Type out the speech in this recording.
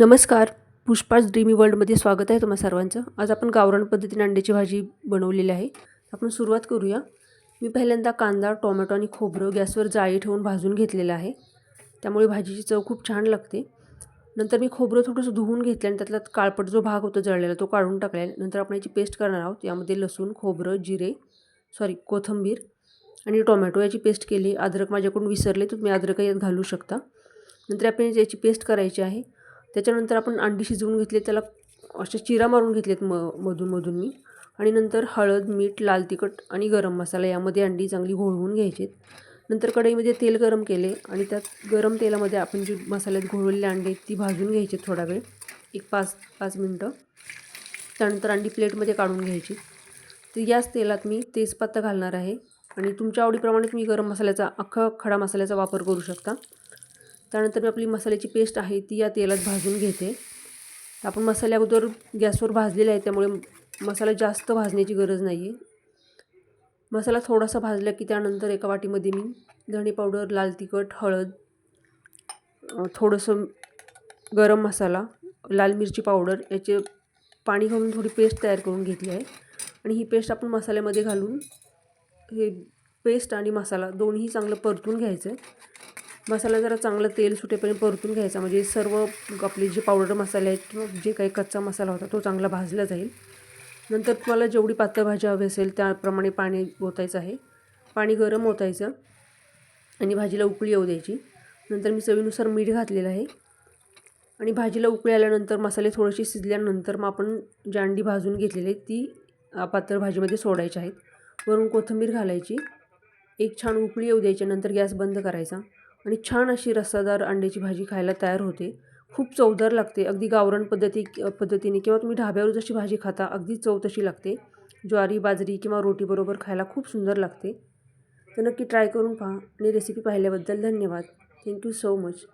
नमस्कार. पुष्पाज ड्रीमी वर्ल्डमध्ये स्वागत आहे तुम्हा सर्वांचं. आज आपण गावरान पद्धतीने अंड्याची भाजी बनवलेली आहे. आपण सुरुवात करूया. मी पहिल्यांदा कांदा टोमॅटो आणि खोबरं गॅसवर जाळी ठेवून भाजून घेतलेलं आहे. त्यामुळे भाजीची चव खूप छान लागते. नंतर मी खोबरं थोडंसं धुवून घेतलं आणि त्यातला काळपट जो भाग होता जळलेला तो काढून टाकला नंतर आपण याची पेस्ट करणार आहोत. यामध्ये लसूण खोबरं जिरे सॉरी कोथिंबीर आणि टोमॅटो याची पेस्ट केली अद्रक माझ्याकडून विसरले तर तुम्ही अद्रक यात घालू शकता. नंतर आपण याची पेस्ट करायची आहे. त्याच्यानंतर आपण अंडी शिजवून घेतले त्याला असे चिरा मारून घेतलेत म मधून मधून मी. आणि नंतर हळद मीठ लाल तिखट आणि गरम मसाला यामध्ये अंडी चांगली घोळवून घ्यायचे नंतर कढईमध्ये तेल गरम केले आणि त्यात गरम तेलामध्ये आपण जी मसाल्यात घोळवलेले अंडे ती भाजून घ्यायचे थोडा वेळ एक पाच पाच मिनटं. त्यानंतर अंडी प्लेटमध्ये काढून घ्यायची. तर याच तेलात मी तेजपत्ता घालणार आहे आणि तुमच्या आवडीप्रमाणे तुम्ही गरम मसाल्याचा अख्खा खडा मसाल्याचा वापर करू शकता. त्यानंतर मी आपली मसाल्याची पेस्ट आहे ती या तेलात भाजून घेते. आपण मसाले अगोदर गॅसवर भाजलेले आहे त्यामुळे मसाला जास्त भाजण्याची गरज नाही आहे मसाला थोडासा भाजला की त्यानंतर एका वाटीमध्ये मी धणे पावडर लाल तिखट हळद थोडंसं गरम मसाला लाल मिरची पावडर याचे पाणी घालून थोडी पेस्ट तयार करून घेतली आहे. आणि ही पेस्ट आपण मसाल्यामध्ये घालून हे पेस्ट आणि मसाला दोन्ही चांगलं परतून घ्यायचं आहे मसाला जरा चांगलं तेल सुटेपर्यंत परतून घ्यायचा. म्हणजे सर्व आपले जे पावडर मसाले आहेत किंवा जे काही कच्चा मसाला होता तो चांगला भाजला जाईल. नंतर तुम्हाला जेवढी पातळ भाजी हवी असेल त्याप्रमाणे पाणी ओतायचं आहे. पाणी गरम ओतायचं आणि भाजीला उकळी येऊ द्यायची. नंतर मी चवीनुसार मीठ घातलेलं आहे. आणि भाजीला उकळी आल्यानंतर मसाले थोडेसे शिजल्यानंतर मग आपण जांडी भाजून घेतलेली आहे ती पातळ भाजीमध्ये सोडायची आहेत. वरून कोथिंबीर घालायची. एक छान उकळी येऊ द्यायची नंतर गॅस बंद करायचा. आणि छान अशी रस्सादार अंड्याची भाजी खायला तयार होते. खूप चवदार लागते. अगदी गावरण पद्धती पद्धतीने किंवा तुम्ही ढाब्यावर जशी भाजी खाता अगदी चव तशी लागते. ज्वारी बाजरी किंवा रोटीबरोबर खायला खूप सुंदर लागते. तर नक्की ट्राय करून पहा. आणि रेसिपी पाहिल्याबद्दल धन्यवाद. Thank you so much